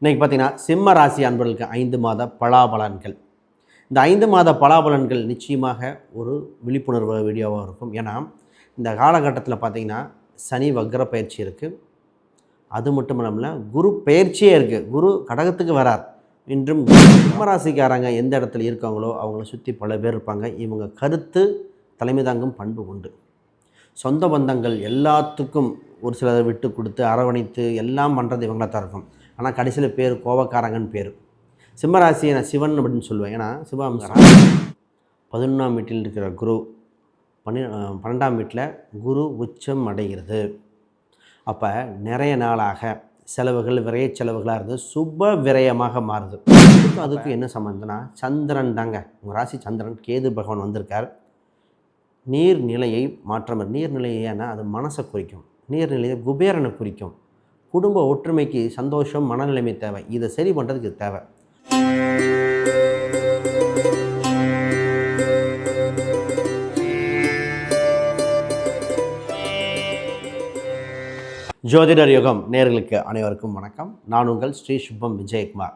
இன்றைக்கி பார்த்தீங்கன்னா சிம்ம ராசி அன்பர்களுக்கு ஐந்து மாத பலாபலன்கள். இந்த ஐந்து மாத பலாபலன்கள் நிச்சயமாக ஒரு விழிப்புணர்வு வீடியோவாக இருக்கும். ஏன்னா இந்த காலகட்டத்தில் பார்த்தீங்கன்னா சனி வக்ர பயிற்சி இருக்குது அது மட்டும் இல்லாமல் குரு பயிற்சியே இருக்குது குரு கடகத்துக்கு வரார். இன்றும் சிம்மராசிக்காரங்க எந்த இடத்துல இருக்காங்களோ அவங்கள சுற்றி பல பேர் இருப்பாங்க. இவங்க கருத்து தலைமை தாங்கும் பண்பு உண்டு. சொந்த பந்தங்கள் எல்லாத்துக்கும் ஒரு சிலர் விட்டு கொடுத்து அரவணைத்து எல்லாம் பண்ணுறது இவங்கள தான் இருக்கும். ஆனால் கடைசியில் பேர் கோபக்காரங்கன்னு பேர். சிம்மராசியை நான் சிவன் அப்படின்னு சொல்லுவேன். ஏன்னா சிவாம்சம் பதினொன்றாம் வீட்டில் இருக்கிற குரு பன்னி பன்னெண்டாம் வீட்டில் குரு உச்சம் அடைகிறது. அப்போ நிறைய நாளாக செலவுகள் விரைய செலவுகளாக இருந்து சுப விரயமாக மாறுது. அதுக்கும் அதுக்கும் என்ன சம்மந்தம்னா சந்திரன் தாங்க. உங்கள் ராசி சந்திரன் கேது பகவான் வந்திருக்கார். நீர்நிலையை மாற்றம் நீர்நிலையை ஏன்னா அது மனசை குறிக்கும். நீர்நிலையை குபேரனை குறிக்கும். குடும்ப ஒற்றுமைக்கு சந்தோஷம் மனநிலைமை தேவை. இதை சரி பண்ணுறதுக்கு தேவை. ஜோதிடர் யுகம் நேர்களுக்கு அனைவருக்கும் வணக்கம். நான் உங்கள் ஸ்ரீ சுப்பம் விஜயகுமார்.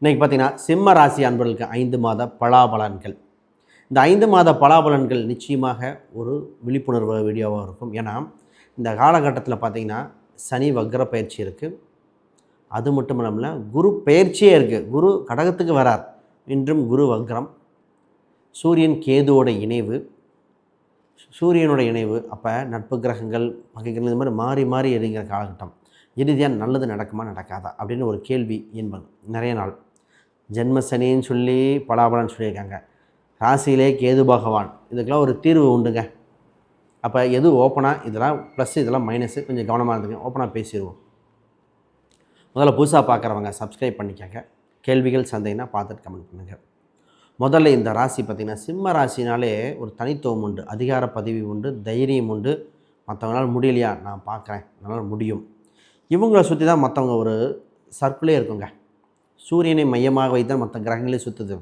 இன்றைக்கி பார்த்தீங்கன்னா சிம்ம ராசி அன்பர்களுக்கு ஐந்து மாத பலாபலன்கள். இந்த ஐந்து மாத பலாபலன்கள் நிச்சயமாக ஒரு விழிப்புணர்வு வீடியோவாக இருக்கும். ஏன்னா இந்த காலகட்டத்தில் பார்த்திங்கன்னா சனி வக்ர பயிற்சி இருக்குது அது மட்டும் இல்லாமல் குரு பயிற்சியே இருக்குது குரு கடகத்துக்கு வரார். இன்றும் குரு வக்ரம். சூரியன் கேதுவோட இணைவு. சூரியனோட இணைவு. அப்போ நட்பு கிரகங்கள் பகைகள் இந்த மாதிரி மாறி மாறி எரிங்கிற காலகட்டம். இறுதியாக நல்லது நடக்குமா நடக்காதா? அப்படின்னு ஒரு கேள்வி என்பது. நிறைய நாள். ஜென்ம சனின்னு சொல்லி பலாபலன்னு சொல்லியிருக்காங்க. ராசியிலே கேது பகவான். இதுக்கெல்லாம் ஒரு தீர்வு உண்டுங்க. அப்போ எது ஓப்பனாக இதெல்லாம் ப்ளஸ் இதெல்லாம் மைனஸு கொஞ்சம் கவனமாக இருந்துங்க ஓப்பனாக பேசிடுவோம். முதல்ல புதுசாக பார்க்குறவங்க சப்ஸ்கிரைப் பண்ணிக்கங்க. கேள்விகள் சந்தைன்னா பார்த்துட்டு கமெண்ட் பண்ணுங்கள் முதல்ல இந்த ராசி பார்த்திங்கன்னா சிம்ம ராசினாலே ஒரு தனித்துவம் உண்டு அதிகார பதவி உண்டு தைரியம் உண்டு. மற்றவங்களால் முடியலையா? நான் பார்க்குறேன் என்னால் முடியும். இவங்களை சுற்றி தான் மற்றவங்க ஒரு சர்க்கிளே இருக்குங்க. சூரியனை மையமாக வைத்தால் மற்ற கிரகங்களே சுற்றுது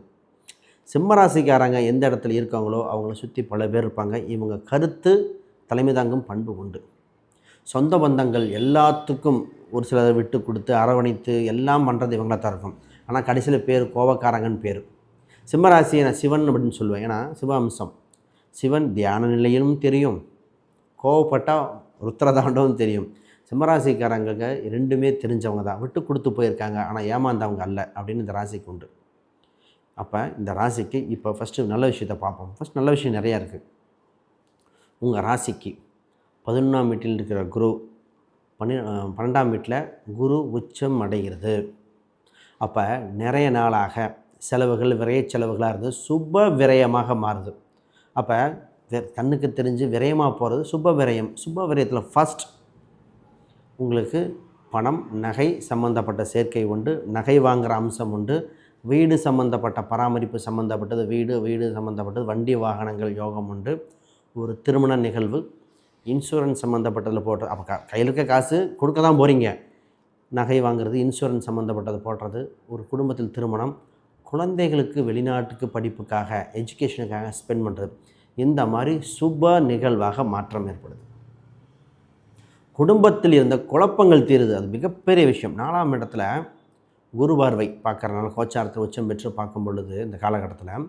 சிம்மராசிக்காரங்க எந்த இடத்துல இருக்காங்களோ அவங்கள சுற்றி பல பேர் இருப்பாங்க. இவங்க கருத்து தலைமை தாங்கும் பண்பு உண்டு. சொந்த பந்தங்கள் எல்லாத்துக்கும் ஒரு சிலரை விட்டு கொடுத்து அரவணைத்து எல்லாம் பண்ணுறது இவங்கள தான் இருக்கும். ஆனால் கடைசியில் பேர் கோபக்காரங்கன்னு பேர். சிம்மராசியை நான் சிவன் அப்படின்னு சொல்லுவேன். ஏன்னா சிவாம்சம். சிவன் தியான நிலையிலும் தெரியும். கோவப்பட்டால் ருத்ரதாண்டவும் தெரியும். சிம்மராசிக்காரங்க ரெண்டுமே தெரிஞ்சவங்க தான். விட்டு கொடுத்து போயிருக்காங்க. ஆனால் ஏமாந்தவங்க அல்ல அப்படின்னு இந்த ராசிக்கு உண்டு. அப்போ இந்த ராசிக்கு இப்போ ஃபஸ்ட்டு நல்ல விஷயத்தை பார்ப்போம். ஃபஸ்ட் நல்ல விஷயம் நிறையா இருக்குது உங்கள் ராசிக்கு பதினொன்றாம் வீட்டில் இருக்கிற குரு பன்னி பன்னெண்டாம் வீட்டில் குரு உச்சம் அடைகிறது. அப்போ நிறைய நாளாக செலவுகள் விரைய செலவுகளாக இருந்து சுப விரயமாக மாறுது. அப்போ கண்ணுக்கு தெரிஞ்சு விரயமாக போகிறது சுப விரயம். சுப விரயத்தில் ஃபஸ்ட் உங்களுக்கு பணம் நகை சம்மந்தப்பட்ட சேர்க்கை உண்டு. நகை வாங்குகிற அம்சம் உண்டு. வீடு சம்மந்தப்பட்ட பராமரிப்பு சம்மந்தப்பட்டது வீடு வீடு சம்மந்தப்பட்டது வண்டி வாகனங்கள் யோகம் உண்டு. ஒரு திருமண நிகழ்வு இன்சூரன்ஸ் சம்மந்தப்பட்டதில் போட்டு அப்போ க கையில் இருக்க காசு கொடுக்க தான் போகிறீங்க நகை வாங்குறது இன்சூரன்ஸ் சம்மந்தப்பட்டது போடுறது ஒரு குடும்பத்தில் திருமணம் குழந்தைகளுக்கு வெளிநாட்டுக்கு படிப்புக்காக எஜுகேஷனுக்காக ஸ்பெண்ட் பண்ணுறது இந்த மாதிரி சுப நிகழ்வாக மாற்றம் ஏற்படுது. குடும்பத்தில் இருந்த குழப்பங்கள் தீருது. அது மிகப்பெரிய விஷயம். நாலாம் இடத்துல குரு பார்வை பார்க்குறனால கோச்சாரத்தில் உச்சம் பெற்று பார்க்கும் பொழுது இந்த காலகட்டத்தில்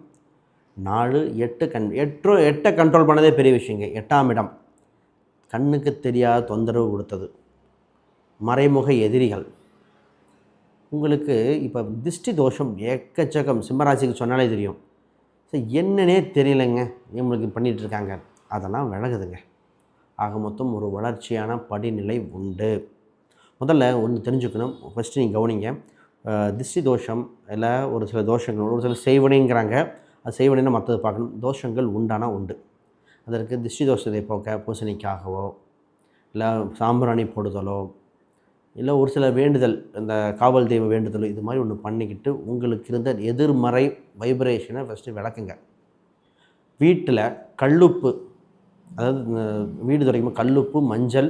நாலு எட்டு கண் எட்டு எட்டை கண்ட்ரோல் பண்ணதே பெரிய விஷயங்க. எட்டாம் இடம். கண்ணுக்கு தெரியாத தொந்தரவு கொடுத்தது. மறைமுக எதிரிகள். உங்களுக்கு இப்போ திருஷ்டி தோஷம் எக்கச்சக்கம் சிம்மராசிக்கு சொன்னாலே தெரியும். சரி என்னன்னே தெரியலைங்க. நம்மளுக்கு பண்ணிகிட்டு இருக்காங்க அதெல்லாம் விலகுதுங்க. ஆக மொத்தம் ஒரு வளர்ச்சியான படிநிலை உண்டு. முதல்ல ஒன்று தெரிஞ்சுக்கணும். ஃபஸ்ட்டு நீங்கள் கவனிங்க. திஷ்டி தோஷம் இல்லை ஒரு சில தோஷங்கள் ஒரு சில செய்வனைங்கிறாங்க. அது செய்வனைன்னா மற்றது பார்க்கணும். தோஷங்கள் உண்டானா உண்டு. அதற்கு திஷ்டி தோஷத்தை போக்க பூசணிக்காகவோ இல்லை சாம்பிராணி போடுதலோ இல்லை ஒரு சில வேண்டுதல் இந்த காவல் தெய்வ வேண்டுதலோ இது மாதிரி ஒன்று பண்ணிக்கிட்டு உங்களுக்கு இருந்த எதிர்மறை வைப்ரேஷனை ஃபஸ்ட்டு விளக்குங்க. வீட்டில் கல்லுப்பு அதாவது வீடு துடைக்கும் கல்லுப்பு மஞ்சள்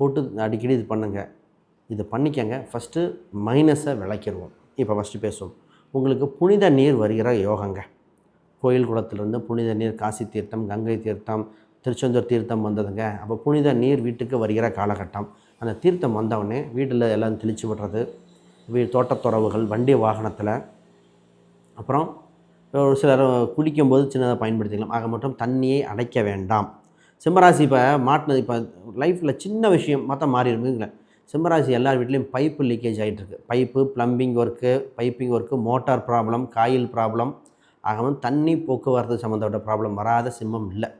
போட்டு அடிக்கடி இது பண்ணுங்கள் இது பண்ணிக்கங்க. ஃபஸ்ட்டு மைனஸை விளக்கிடுவோம் இப்போ ஃபஸ்ட்டு பேசுவோம். உங்களுக்கு புனித நீர் வருகிற யோகங்க. கோயில் குளத்திலிருந்து புனித நீர் காசி தீர்த்தம் கங்கை தீர்த்தம் திருச்செந்தூர் தீர்த்தம் வந்ததுங்க. அப்போ புனித நீர் வீட்டுக்கு வருகிற காலகட்டம். அந்த தீர்த்தம் வந்தவுடனே வீட்டில் எல்லாம் தெளித்து விடுறது. வீ தோட்டத்துறவுகள் வண்டி வாகனத்தில். அப்புறம் ஒரு சிலர் குளிக்கும்போது சின்னதாக பயன்படுத்திக்கலாம். ஆக மட்டும் தண்ணியை அடைக்க வேண்டாம். சிம்மராசி இப்போ மாட்டினது இப்போ லைஃப்பில் சின்ன விஷயம் மற்ற மாறிடுங்களே சிம்மராசி எல்லார் வீட்லேயும் பைப்பு லீக்கேஜ் ஆகிட்டுருக்கு pipe plumbing work piping work motor problem coil problem ஆகவும் தண்ணி போக்குவரத்து சம்மந்தப்பட்ட ப்ராப்ளம் வராத சிம்மம் இல்லை.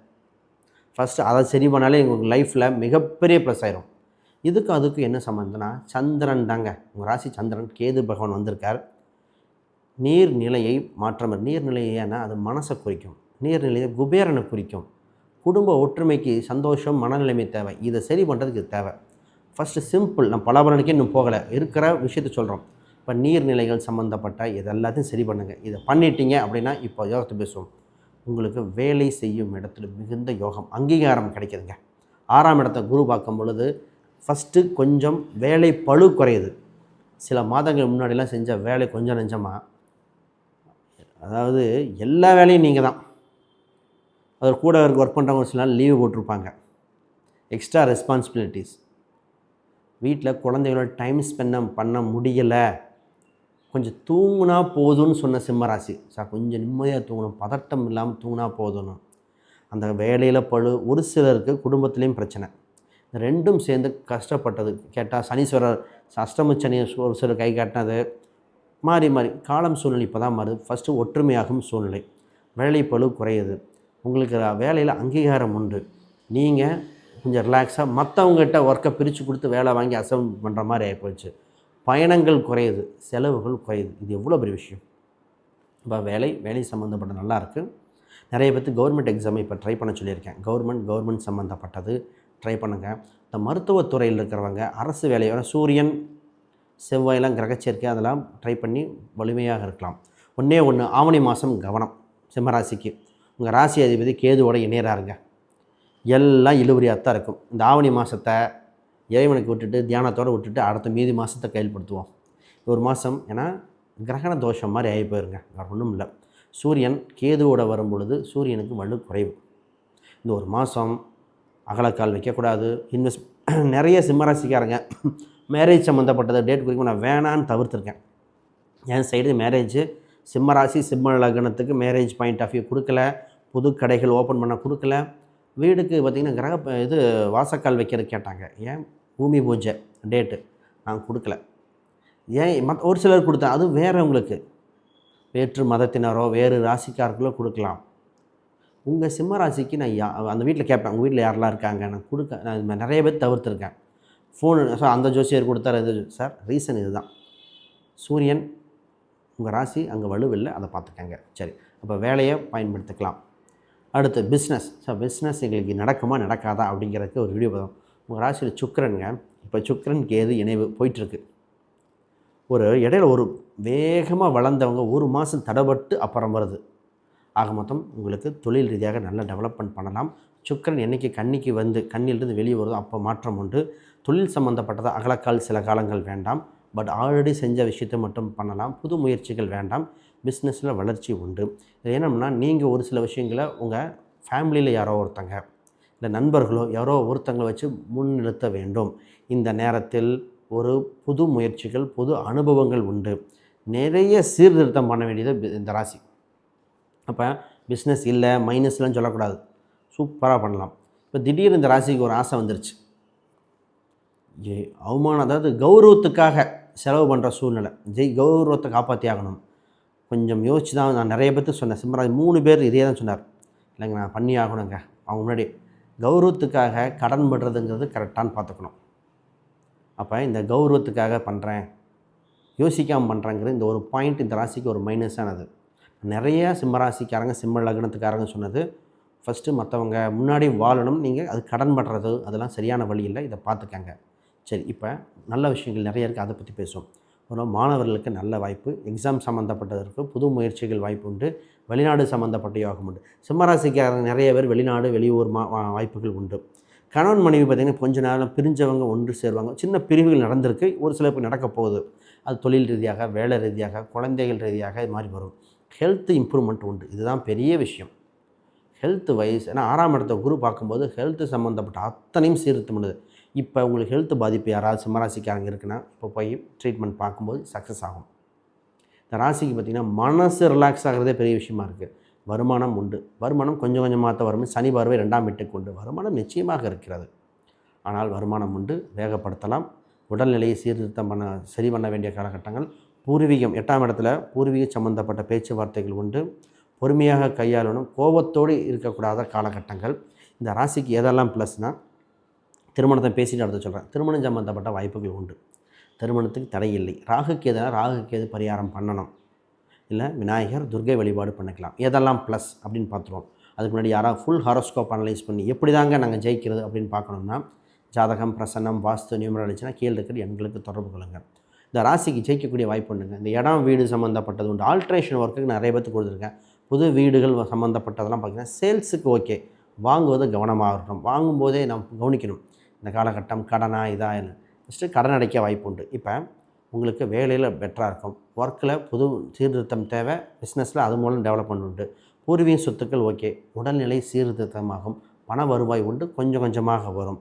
ஃபஸ்ட்டு அதை சரி பண்ணாலே எங்களுக்கு லைஃப்பில் மிகப்பெரிய ப்ளஸ் ஆயிரும். இதுக்கு அதுக்கு என்ன சம்மந்தம்னா சந்திரன் தாங்க. உங்கள் ராசி சந்திரன் கேது பகவான் வந்திருக்கார். நீர்நிலையை மாற்றம் நீர்நிலையை ஏன்னா அது மனசை குறிக்கும். நீர்நிலையை குபேரனை குறிக்கும். குடும்ப ஒற்றுமைக்கு சந்தோஷம் மனநிலைமை தேவை. இதை சரி பண்ணுறதுக்கு தேவை. ஃபஸ்ட்டு சிம்பிள் நம்ம பலாபலனுக்கே இன்னும் போகலை. இருக்கிற விஷயத்த சொல்கிறோம் இப்போ நீர்நிலைகள் சம்மந்தப்பட்ட இது எல்லாத்தையும் சரி பண்ணுங்கள் இதை பண்ணிட்டீங்க அப்படின்னா இப்போ யோகத்தை பேசுவோம். உங்களுக்கு வேலை செய்யும் இடத்துல மிகுந்த யோகம் அங்கீகாரம் கிடைக்கிதுங்க. ஆறாம் இடத்த குரு பார்க்கும் பொழுது ஃபஸ்ட்டு கொஞ்சம் வேலை பழு குறையுது. சில மாதங்கள் முன்னாடிலாம் செஞ்ச வேலை கொஞ்சம் நெஞ்சமாக அதாவது எல்லா வேலையும் நீங்கள் தான். அதில் கூட ஒர்க் பண்ணுறவங்க சில நாள் லீவு போட்டிருப்பாங்க. எக்ஸ்ட்ரா ரெஸ்பான்சிபிலிட்டிஸ் வீட்டில் குழந்தைகளோட டைம் ஸ்பெண்ட் பண்ண முடியலை. கொஞ்சம் தூங்குனா போதும்னு சொன்ன சிம்மராசி. சார் கொஞ்சம் நிம்மதியாக தூங்கணும். பதட்டம் இல்லாமல் தூங்கினா போதும்னு. அந்த வேலையில் பழு ஒரு சிலருக்கு குடும்பத்துலேயும் பிரச்சனை. ரெண்டும் சேர்ந்து கஷ்டப்பட்டது. கேட்டால் சனீஸ்வரர் அஷ்டம சனி ஒரு சிலர் கை காட்டினது. மாறி மாறி. காலம் சூழ்நிலை இப்போ தான் மாறுது. ஃபஸ்ட்டு ஒற்றுமையாகும் சூழ்நிலை. வேலை பழு குறையுது. உங்களுக்கு வேலையில் அங்கீகாரம் உண்டு. நீங்கள் கொஞ்சம் ரிலாக்ஸாக மற்றவங்ககிட்ட ஒர்க்கை பிரித்து கொடுத்து வேலை வாங்கி அசம் பண்ணுற மாதிரி ஆகிப்போச்சு பயணங்கள் குறையுது செலவுகள் குறையுது. இது எவ்வளோ பெரிய விஷயம்? இப்போ வேலை வேலை சம்மந்தப்பட்ட நல்லாயிருக்கு நிறைய பேர்த்து கவர்மெண்ட் எக்ஸாம் இப்போ ட்ரை பண்ண சொல்லியிருக்கேன். கவர்மெண்ட் கவர்மெண்ட் சம்மந்தப்பட்டது ட்ரை பண்ணுங்கள் இந்த மருத்துவத்துறையில் இருக்கிறவங்க அரசு வேலையோட சூரியன் செவ்வாயெல்லாம் கிரகச்சேர்க்கை அதெல்லாம் ட்ரை பண்ணி வலிமையாக இருக்கலாம். ஒன்றே ஒன்று ஆவணி மாதம் கவனம். சிம்மராசிக்கு உங்கள் ராசி அதிபதி கேதுவோட இணையராருங்க எல்லாம் இழுபறியாக தான் இருக்கும். இந்த ஆவணி மாதத்தை இறைவனுக்கு விட்டுட்டு தியானத்தோடு விட்டுட்டு அடுத்த மீதி மாதத்தை கையல்படுத்துவோம். ஒரு மாதம் ஏன்னா கிரகண தோஷம் மாதிரி ஆகி போயிருங்க. வேறு ஒன்றும் இல்லை. சூரியன் கேதுவோட வரும் பொழுது சூரியனுக்கு வலு குறைவு. இந்த ஒரு மாதம் அகலக்கால் வைக்கக்கூடாது. இன்வெஸ்ட் நிறைய சிம்மராசிக்காரங்க மேரேஜ் சம்மந்தப்பட்டது டேட் குறிக்கும் நான் வேணான்னு தவிர்த்துருக்கேன். என் சைடு மேரேஜ் சிம்மராசி சிம்ம லக்னத்துக்கு மேரேஜ் பாயிண்ட் ஆஃப் வியூ கொடுக்கல. புது கடைகள் ஓப்பன் பண்ண கொடுக்கல. வீடுக்கு பார்த்திங்கன்னா கிரக இது வாசக்கால் வைக்கிறது கேட்டாங்க. ஏன்? பூமி பூஜை டேட்டு நான் கொடுக்கல. ஏன்? மத் ஒரு சிலர் கொடுத்தேன். அதுவும் வேறவங்களுக்கு வேற்று மதத்தினரோ வேறு ராசிக்காரர்களோ கொடுக்கலாம். உங்கள் சிம்ம ராசிக்கு நான் யா அந்த வீட்டில் கேட்பேன் உங்கள் வீட்டில் யாரெல்லாம் இருக்காங்க? நான் கொடுக்க நான் இது மாதிரி நிறைய பேர் தவிர்த்துருக்கேன். ஃபோனு சார் அந்த ஜோசியர் கொடுத்தாரு இது சார் ரீசன் இதுதான். சூரியன் உங்கள் ராசி அங்கே வலுவில்லை. அதை பார்த்துக்கங்க. சரி. அப்போ வேலையை பயன்படுத்திக்கலாம். அடுத்து பிஸ்னஸ் ஸோ பிஸ்னஸ் எங்களுக்கு நடக்குமா நடக்காதா அப்படிங்கிறதுக்கு ஒரு வீடியோ பதம் உங்கள் ராசியில் சுக்கரனுங்க. இப்போ சுக்கரன் கேது இணைவு போயிட்டுருக்கு? ஒரு இடையில ஒரு வேகமாக வளர்ந்தவங்க ஒரு மாதம் தடப்பட்டு அப்புறம் வருது. ஆக மொத்தம் உங்களுக்கு தொழில் ரீதியாக நல்ல டெவலப்மெண்ட் பண்ணலாம். சுக்கிரன் என்றைக்கு கண்ணிக்கு வந்து கண்ணிலிருந்து வெளியே வருதோ அப்போ மாற்றம் உண்டு. தொழில் சம்மந்தப்பட்டதை அகலக்கால் சில காலங்கள் வேண்டாம். பட் ஆல்ரெடி செஞ்ச விஷயத்தை மட்டும் பண்ணலாம். புது முயற்சிகள் வேண்டாம். பிஸ்னஸில் வளர்ச்சி உண்டு. இது என்னன்னா நீங்கள் ஒரு சில விஷயங்களை உங்கள் ஃபேமிலியில் யாரோ ஒருத்தங்க இல்லை நண்பர்களோ யாரோ ஒருத்தங்களை வச்சு முன்னிறுத்த வேண்டும். இந்த நேரத்தில் ஒரு புது முயற்சிகள் புது அனுபவங்கள் உண்டு. நிறைய சீர்திருத்தம் பண்ண வேண்டியது இந்த ராசி. அப்போ பிஸ்னஸ் இல்லை மைனஸ்லாம் சொல்லக்கூடாது. சூப்பராக பண்ணலாம். இப்போ திடீர்னு இந்த ராசிக்கு ஒரு ஆசை வந்துருச்சு. ஏ அவமானம் அதாவது கௌரவத்துக்காக செலவு பண்ணுற சூழ்நிலை. ஜெய் கௌரவத்தை காப்பாற்றி ஆகணும் கொஞ்சம் யோசிச்சு தான் நான் நிறைய பேர்த்து சொன்னேன். சிம்மராஜ் மூணு பேர் இதே தான் சொன்னார். இல்லைங்க நான் பண்ணி ஆகணுங்க. அவங்க முன்னாடி கௌரவத்துக்காக கடன் படுறதுங்கிறது கரெக்டான்னு பார்த்துக்கணும். அப்போ இந்த கௌரவத்துக்காக பண்ணுறேன் யோசிக்காமல் பண்ணுறேங்கிறது இந்த ஒரு பாயிண்ட் இந்த ராசிக்கு ஒரு மைனஸானது நிறைய சிம்மராசிக்காரங்க சிம்ம லக்னத்துக்காரங்க சொன்னது. ஃபஸ்ட்டு மற்றவங்க முன்னாடி வாழணும். நீங்கள் அது கடன் படுறது அதெல்லாம் சரியான வழி இல்லை. இதை பார்த்துக்கங்க. சரி இப்போ நல்ல விஷயங்கள் நிறைய இருக்குது அதை பற்றி பேசுவோம். ஒரு மாணவர்களுக்கு நல்ல வாய்ப்பு. எக்ஸாம் சம்மந்தப்பட்டதற்கு புது முயற்சிகள் வாய்ப்பு உண்டு. வெளிநாடு சம்மந்தப்பட்ட யோகம் உண்டு. சிம்மராசிக்காரங்க நிறைய பேர் வெளிநாடு வெளியூர் மா வாய்ப்புகள் உண்டு. கணவன் மனைவி பார்த்திங்கன்னா கொஞ்ச நேரம் பிரிஞ்சவங்க ஒன்று சேருவாங்க. சின்ன பிரிவுகள் நடந்திருக்கு. ஒரு சில பேர் நடக்க போகுது. அது தொழில் ரீதியாக வேலை ரீதியாக குழந்தைகள் ரீதியாக இது மாதிரி வரும். ஹெல்த் இம்ப்ரூவ்மெண்ட் உண்டு. இதுதான் பெரிய விஷயம். ஹெல்த் வைஸ் ஏன்னா ஆறாம் இடத்த குரு பார்க்கும்போது ஹெல்த் சம்மந்தப்பட்ட அத்தனையும் சீர்த்து முடியுது இப்போ உங்களுக்கு ஹெல்த் பாதிப்பு யாராவது சிம்மராசிக்காரங்க இருக்குன்னா இப்போ போய் ட்ரீட்மெண்ட் பார்க்கும்போது சக்ஸஸ் ஆகும். இந்த ராசிக்கு பார்த்திங்கன்னா மனசு ரிலாக்ஸ் ஆகிறதே பெரிய விஷயமா இருக்குது வருமானம் உண்டு. வருமானம் கொஞ்சம் கொஞ்சமாக தான் வரும். சனி பார்வை ரெண்டாம் வீட்டுக்கு உண்டு. வருமானம் நிச்சயமாக இருக்கிறது. ஆனால் வருமானம் உண்டு. வேகப்படுத்தலாம். உடல்நிலையை சீர்திருத்தம் பண்ண சரி பண்ண வேண்டிய காலகட்டங்கள். பூர்வீகம் எட்டாம் இடத்துல பூர்வீக சம்பந்தப்பட்ட பேச்சுவார்த்தைகள் உண்டு. பொறுமையாக கையாளணும். கோபத்தோடு இருக்கக்கூடாத காலகட்டங்கள். இந்த ராசிக்கு எதெல்லாம் ப்ளஸ்னால் திருமணத்தை பேசிட்டு அடுத்து சொல்கிறேன் திருமணம் சம்பந்தப்பட்ட வாய்ப்புகள் உண்டு. திருமணத்துக்கு தடை இல்லை. ராகுக்கு எதனால் ராகுக்கு எது பரிகாரம் பண்ணணும். இல்லை விநாயகர் துர்கை வழிபாடு பண்ணிக்கலாம். எதெல்லாம் ப்ளஸ் அப்படின்னு பார்த்துருவோம். அதுக்கு முன்னாடி யாராவது ஃபுல் ஹாரோஸ்கோப் அனலைஸ் பண்ணி எப்படி தாங்க நாங்கள் ஜெயிக்கிறது அப்படின்னு பார்க்கணும்னா ஜாதகம் பிரசன்னம் வாஸ்து நியூமராலஜினா இருந்துச்சுன்னா கீழே இருக்கிற எங்களுக்கு தொடர்பு கொள்ளுங்கள் இந்த ராசிக்கு ஜெயிக்கக்கூடிய வாய்ப்பு உண்டுங்க. இந்த இடம் வீடு சம்மந்தப்பட்டது உண்டு. ஆல்ட்ரேஷன் ஒர்க்குக்கு நிறைய பேர்த்து கொடுத்துருக்கேன். புது வீடுகள் சம்மந்தப்பட்டதெல்லாம் பார்த்திங்கன்னா சேல்ஸுக்கு ஓகே வாங்குவது கவனமாக இருக்கணும். வாங்கும்போதே நாம் கவனிக்கணும். இந்த காலகட்டம் கடனா இதாக ஃபஸ்ட்டு கடன் அடைக்க வாய்ப்பு உண்டு இப்போ உங்களுக்கு வேலையில் பெட்டராக இருக்கும். ஒர்க்கில் புது சீர்திருத்தம் தேவை பிஸ்னஸில் அது மூலம் டெவலப்மெண்ட் உண்டு பூர்வீக சொத்துக்கள் ஓகே உடல்நிலை சீர்திருத்தமாகும். பண வருவாய் உண்டு கொஞ்சம் கொஞ்சமாக வரும்.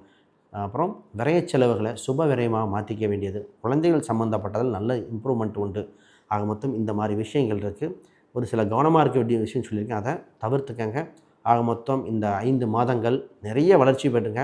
அப்புறம் விரைய செலவுகளை சுப விரயமாக மாற்றிக்க வேண்டியது. குழந்தைகள் சம்மந்தப்பட்டதில் நல்ல இம்ப்ரூவ்மெண்ட் உண்டு. ஆக மொத்தம் இந்த மாதிரி விஷயங்கள் இருக்குது ஒரு சில கவனமாக இருக்க வேண்டிய விஷயம் சொல்லியிருக்கேன். அதை தவிர்த்துக்கங்க. ஆக மொத்தம் இந்த ஐந்து மாதங்கள் நிறைய வளர்ச்சி பெற்றுங்க.